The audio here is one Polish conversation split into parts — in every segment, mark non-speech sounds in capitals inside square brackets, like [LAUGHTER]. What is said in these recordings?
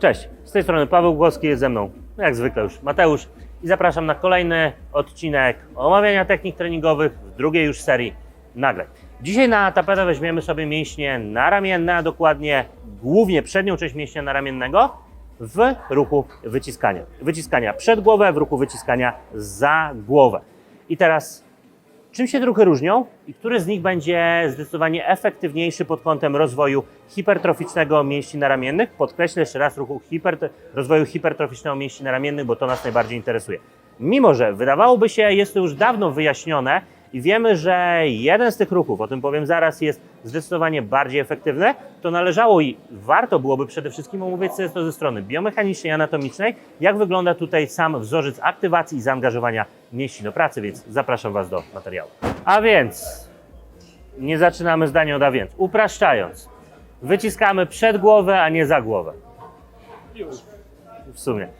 Cześć, z tej strony Paweł Głoski, jest ze mną, jak zwykle już, Mateusz i zapraszam na kolejny odcinek omawiania technik treningowych w drugiej już serii nagrań. Dzisiaj na tapetę weźmiemy sobie mięśnie naramienne, a dokładnie głównie przednią część mięśnia naramiennego w ruchu wyciskania. Wyciskania przed głowę, w ruchu wyciskania za głowę. I teraz Czym się ruchy różnią i który z nich będzie zdecydowanie efektywniejszy pod kątem rozwoju hipertroficznego mięśni naramiennych? Podkreślę jeszcze raz ruchu hiper, rozwoju hipertroficznego mięśni naramiennych, bo to nas najbardziej interesuje. Mimo, że wydawałoby się, jest to już dawno wyjaśnione i wiemy, że jeden z tych ruchów, o tym powiem zaraz, jest zdecydowanie bardziej efektywny, to należało i warto byłoby przede wszystkim omówić sobie to ze strony biomechanicznej anatomicznej, jak wygląda tutaj sam wzorzec aktywacji i zaangażowania mięśni do pracy, więc zapraszam Was do materiału. A więc, nie zaczynamy zdania od a więc. Upraszczając, wyciskamy przed głowę, a nie za głowę. W sumie.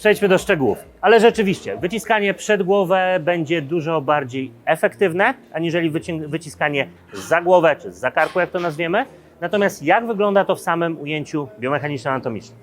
Przejdźmy do szczegółów. Ale rzeczywiście, wyciskanie przed głowę będzie dużo bardziej efektywne, aniżeli wyci- wyciskanie za głowę, czy za karku, jak to nazwiemy. Natomiast jak wygląda to w samym ujęciu biomechaniczno-anatomicznym?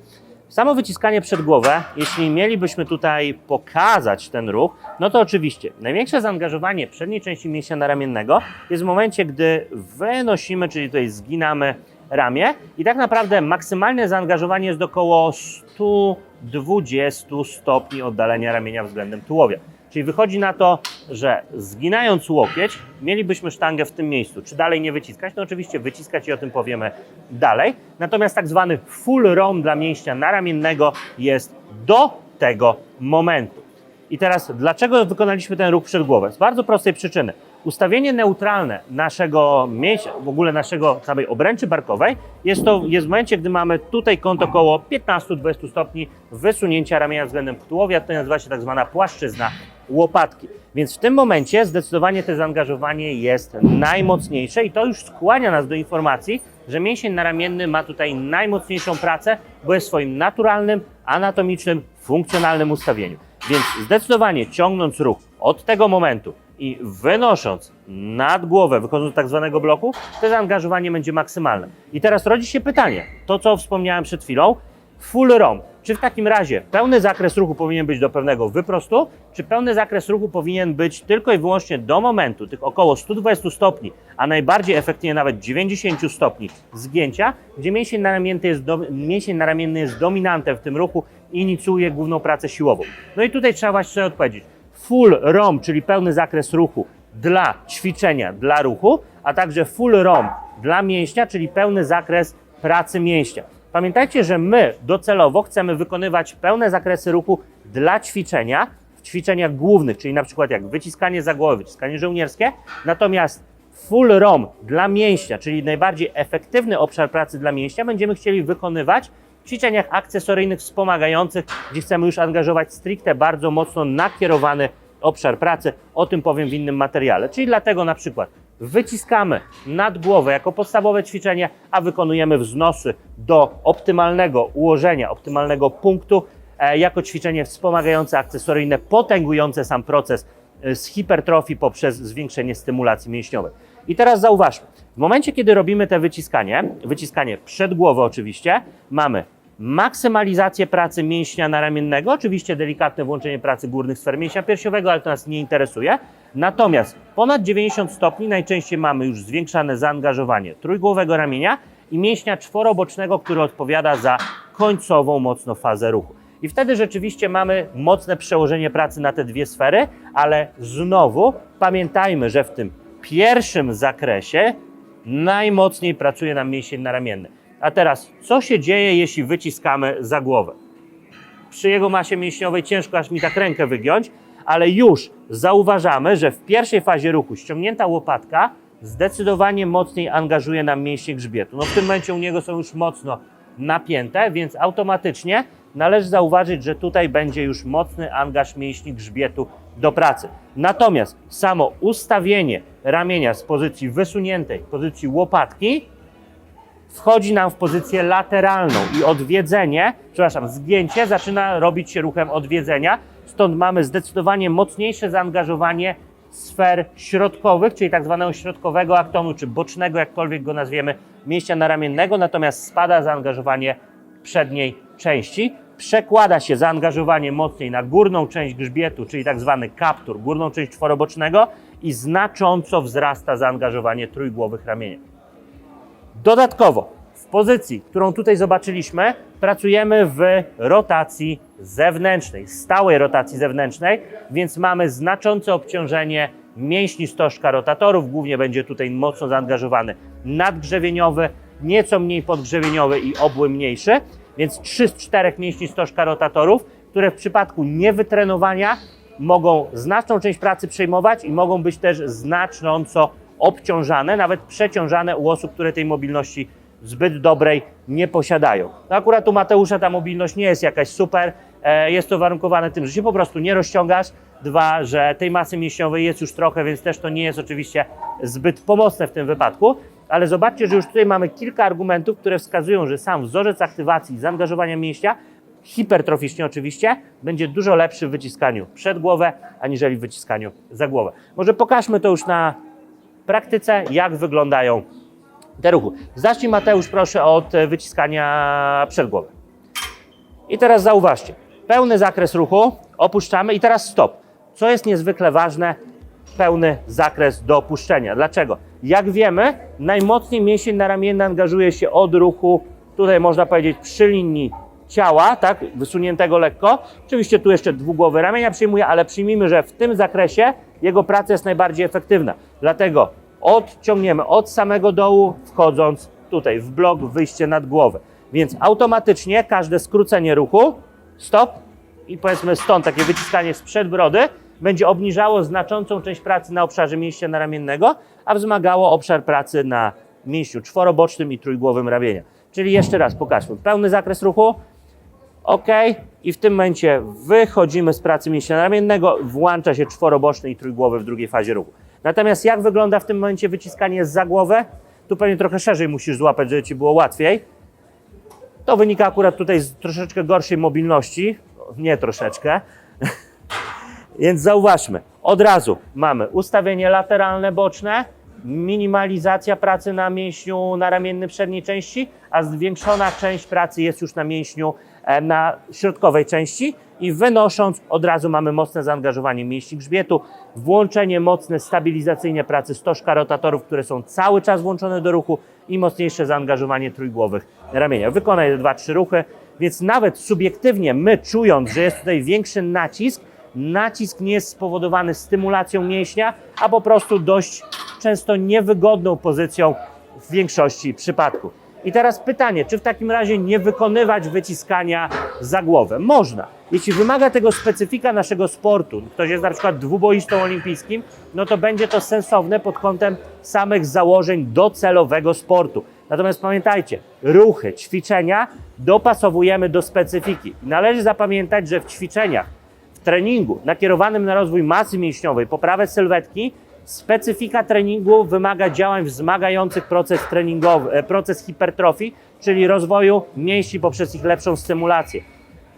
Samo wyciskanie przed głowę, jeśli mielibyśmy tutaj pokazać ten ruch, no to oczywiście największe zaangażowanie przedniej części mięśnia naramiennego jest w momencie, gdy wynosimy, czyli tutaj zginamy ramię i tak naprawdę maksymalne zaangażowanie jest około 120 stopni oddalenia ramienia względem tułowia. Czyli wychodzi na to, że zginając łokieć, mielibyśmy sztangę w tym miejscu. Czy dalej nie wyciskać? No oczywiście wyciskać i o tym powiemy dalej. Natomiast tak zwany full round dla mięśnia naramiennego jest do tego momentu. I teraz, dlaczego wykonaliśmy ten ruch przed głowę? Z bardzo prostej przyczyny. Ustawienie neutralne naszego mięśnia, w ogóle naszego całej obręczy barkowej, jest to jest w momencie, gdy mamy tutaj kąt około 15-20 stopni wysunięcia ramienia względem tułowia. To nazywa się tak zwana płaszczyzna łopatki. Więc w tym momencie zdecydowanie to zaangażowanie jest najmocniejsze i to już skłania nas do informacji, że mięsień naramienny ma tutaj najmocniejszą pracę, bo jest w swoim naturalnym, anatomicznym, funkcjonalnym ustawieniu. Więc zdecydowanie ciągnąc ruch od tego momentu i wynosząc nad głowę, wychodząc z tak zwanego bloku, to zaangażowanie będzie maksymalne. I teraz rodzi się pytanie, to co wspomniałem przed chwilą, full ROM. Czy w takim razie pełny zakres ruchu powinien być do pewnego wyprostu, czy pełny zakres ruchu powinien być tylko i wyłącznie do momentu tych około 120 stopni, a najbardziej efektywnie nawet 90 stopni zgięcia, gdzie mięsień naramienny jest, do, mięsień naramienny jest dominantem w tym ruchu i inicjuje główną pracę siłową. No i tutaj trzeba właśnie sobie odpowiedzieć. Full ROM, czyli pełny zakres ruchu dla ćwiczenia, dla ruchu, a także full ROM dla mięśnia, czyli pełny zakres pracy mięśnia. Pamiętajcie, że my docelowo chcemy wykonywać pełne zakresy ruchu dla ćwiczenia, w ćwiczeniach głównych, czyli na przykład jak wyciskanie za głowę, wyciskanie żołnierskie, natomiast full ROM dla mięśnia, czyli najbardziej efektywny obszar pracy dla mięśnia, będziemy chcieli wykonywać ćwiczeniach akcesoryjnych wspomagających, gdzie chcemy już angażować stricte bardzo mocno nakierowany obszar pracy. O tym powiem w innym materiale. Czyli dlatego na przykład wyciskamy nad głowę jako podstawowe ćwiczenie, a wykonujemy wznosy do optymalnego ułożenia, optymalnego punktu e, jako ćwiczenie wspomagające akcesoryjne, potęgujące sam proces e, z hipertrofii poprzez zwiększenie stymulacji mięśniowej. I teraz zauważmy, w momencie kiedy robimy te wyciskanie, wyciskanie przed głową oczywiście, mamy maksymalizację pracy mięśnia naramiennego, oczywiście delikatne włączenie pracy górnych sfer mięśnia piersiowego, ale to nas nie interesuje. Natomiast ponad 90 stopni najczęściej mamy już zwiększane zaangażowanie trójgłowego ramienia i mięśnia czworobocznego, który odpowiada za końcową mocno fazę ruchu. I wtedy rzeczywiście mamy mocne przełożenie pracy na te dwie sfery, ale znowu pamiętajmy, że w tym pierwszym zakresie najmocniej pracuje nam mięsień naramienny. A teraz, co się dzieje, jeśli wyciskamy za głowę? Przy jego masie mięśniowej ciężko aż mi tak rękę wygiąć, ale już zauważamy, że w pierwszej fazie ruchu ściągnięta łopatka zdecydowanie mocniej angażuje nam mięśnie grzbietu. No w tym momencie u niego są już mocno napięte, więc automatycznie należy zauważyć, że tutaj będzie już mocny angaż mięśni grzbietu do pracy. Natomiast samo ustawienie ramienia z pozycji wysuniętej, pozycji łopatki, wchodzi nam w pozycję lateralną i odwiedzenie, przepraszam, zgięcie zaczyna robić się ruchem odwiedzenia. Stąd mamy zdecydowanie mocniejsze zaangażowanie sfer środkowych, czyli tak zwanego środkowego aktonu, czy bocznego, jakkolwiek go nazwiemy, mięśnia naramiennego, natomiast spada zaangażowanie przedniej części. Przekłada się zaangażowanie mocniej na górną część grzbietu, czyli tak zwany kaptur, górną część czworobocznego i znacząco wzrasta zaangażowanie trójgłowych ramienia. Dodatkowo w pozycji, którą tutaj zobaczyliśmy, pracujemy w rotacji zewnętrznej, stałej rotacji zewnętrznej, więc mamy znaczące obciążenie mięśni stożka rotatorów. Głównie będzie tutaj mocno zaangażowany nadgrzewieniowy, nieco mniej podgrzewieniowy i obły mniejszy, więc 3 z 4 mięśni stożka rotatorów, które w przypadku niewytrenowania mogą znaczną część pracy przejmować i mogą być też znacząco obciążane, nawet przeciążane u osób, które tej mobilności zbyt dobrej nie posiadają. No akurat u Mateusza ta mobilność nie jest jakaś super. E, Jest to warunkowane tym, że się po prostu nie rozciągasz. Dwa, że tej masy mięśniowej jest już trochę, więc też to nie jest oczywiście zbyt pomocne w tym wypadku. Ale zobaczcie, że już tutaj mamy kilka argumentów, które wskazują, że sam wzorzec aktywacji i zaangażowania mięśnia, hipertroficznie oczywiście, będzie dużo lepszy w wyciskaniu przed głowę, aniżeli w wyciskaniu za głowę. Może pokażmy to już na praktyce, jak wyglądają te ruchy. Zacznij Mateusz proszę od e, wyciskania przed głowę. I teraz zauważcie, pełny zakres ruchu, opuszczamy i teraz stop. Co jest niezwykle ważne, pełny zakres do opuszczenia. Dlaczego? Jak wiemy, najmocniej mięsień naramienny angażuje się od ruchu, tutaj można powiedzieć przy linii ciała, tak, wysuniętego lekko. Oczywiście tu jeszcze dwugłowy ramienia przyjmuje, ale przyjmijmy, że w tym zakresie jego praca jest najbardziej efektywna. Dlatego odciągniemy od samego dołu, wchodząc tutaj w blok wyjście nad głowę. Więc automatycznie każde skrócenie ruchu, stop i powiedzmy stąd takie wyciskanie sprzed brody będzie obniżało znaczącą część pracy na obszarze mięśnia naramiennego, a wzmagało obszar pracy na mięśniu czworobocznym i trójgłowym ramienia. Czyli jeszcze raz pokażmy. Pełny zakres ruchu, OK. I w tym momencie wychodzimy z pracy mięśnia ramiennego, włącza się czworoboczny i trójgłowy w drugiej fazie ruchu. Natomiast jak wygląda w tym momencie wyciskanie za głowę? Tu pewnie trochę szerzej musisz złapać, żeby Ci było łatwiej. To wynika akurat tutaj z troszeczkę gorszej mobilności. Nie troszeczkę. [LAUGHS] Więc zauważmy, od razu mamy ustawienie lateralne, boczne, minimalizacja pracy na mięśniu naramiennym przedniej części, a zwiększona część pracy jest już na mięśniu na środkowej części i wynosząc od razu mamy mocne zaangażowanie mięśni grzbietu, włączenie mocne stabilizacyjnie pracy stożka rotatorów, które są cały czas włączone do ruchu i mocniejsze zaangażowanie trójgłowych ramienia. Wykonaj te dwa, trzy ruchy, więc nawet subiektywnie my czując, że jest tutaj większy nacisk, nacisk nie jest spowodowany stymulacją mięśnia, a po prostu dość często niewygodną pozycją w większości przypadków. I teraz pytanie, czy w takim razie nie wykonywać wyciskania za głowę? Można. Jeśli wymaga tego specyfika naszego sportu, ktoś jest na przykład dwuboistą olimpijskim, no to będzie to sensowne pod kątem samych założeń docelowego sportu. Natomiast pamiętajcie, ruchy, ćwiczenia dopasowujemy do specyfiki. Należy zapamiętać, że w ćwiczeniach w treningu nakierowanym na rozwój masy mięśniowej, poprawę sylwetki, specyfika treningu wymaga działań wzmagających proces treningowy, e, proces hipertrofii, czyli rozwoju mięśni poprzez ich lepszą stymulację.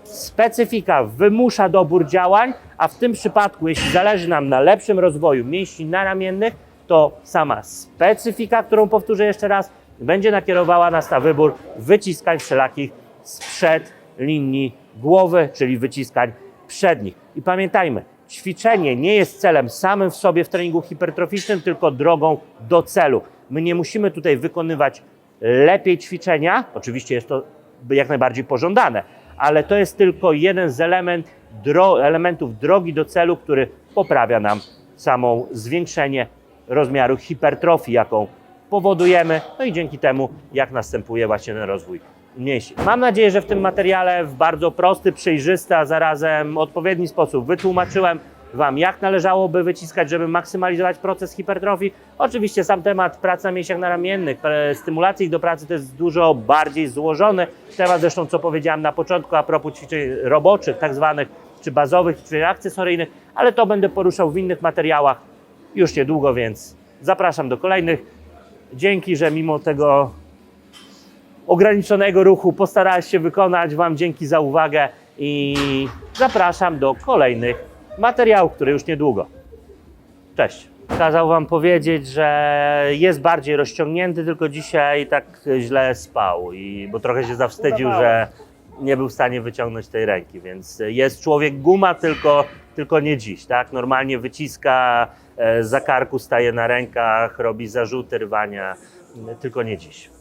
Specyfika wymusza dobór działań, a w tym przypadku, jeśli zależy nam na lepszym rozwoju mięśni naramiennych, to sama specyfika, którą powtórzę jeszcze raz, będzie nakierowała nas na wybór wyciskań wszelakich sprzed linii głowy, czyli wyciskań przednich. I pamiętajmy, ćwiczenie nie jest celem samym w sobie w treningu hipertroficznym, tylko drogą do celu. My nie musimy tutaj wykonywać lepiej ćwiczenia, oczywiście jest to jak najbardziej pożądane, ale to jest tylko jeden z element, dro, elementów drogi do celu, który poprawia nam samą zwiększenie rozmiaru hipertrofii, jaką powodujemy, no i dzięki temu, jak następuje właśnie ten rozwój mięśni. Mam nadzieję, że w tym materiale w bardzo prosty, przejrzysty, a zarazem odpowiedni sposób wytłumaczyłem Wam, jak należałoby wyciskać, żeby maksymalizować proces hipertrofii. Oczywiście sam temat pracy na mięśniach naramiennych, stymulacji ich do pracy to jest dużo bardziej złożony temat, zresztą co powiedziałem na początku a propos ćwiczeń roboczych, tak zwanych, czy bazowych, ćwiczeń akcesoryjnych, ale to będę poruszał w innych materiałach już niedługo, więc zapraszam do kolejnych. Dzięki, że mimo tego ograniczonego ruchu postarałeś się wykonać. Wam dzięki za uwagę i zapraszam do kolejnych materiałów, które już niedługo. Cześć. kazał wam powiedzieć, że jest bardziej rozciągnięty, tylko dzisiaj tak źle spał, i, bo trochę się zawstydził, że nie był w stanie wyciągnąć tej ręki, więc jest człowiek guma, tylko, tylko nie dziś, tak? Normalnie wyciska, e, za karku staje na rękach, robi zarzuty, rwania, tylko nie dziś.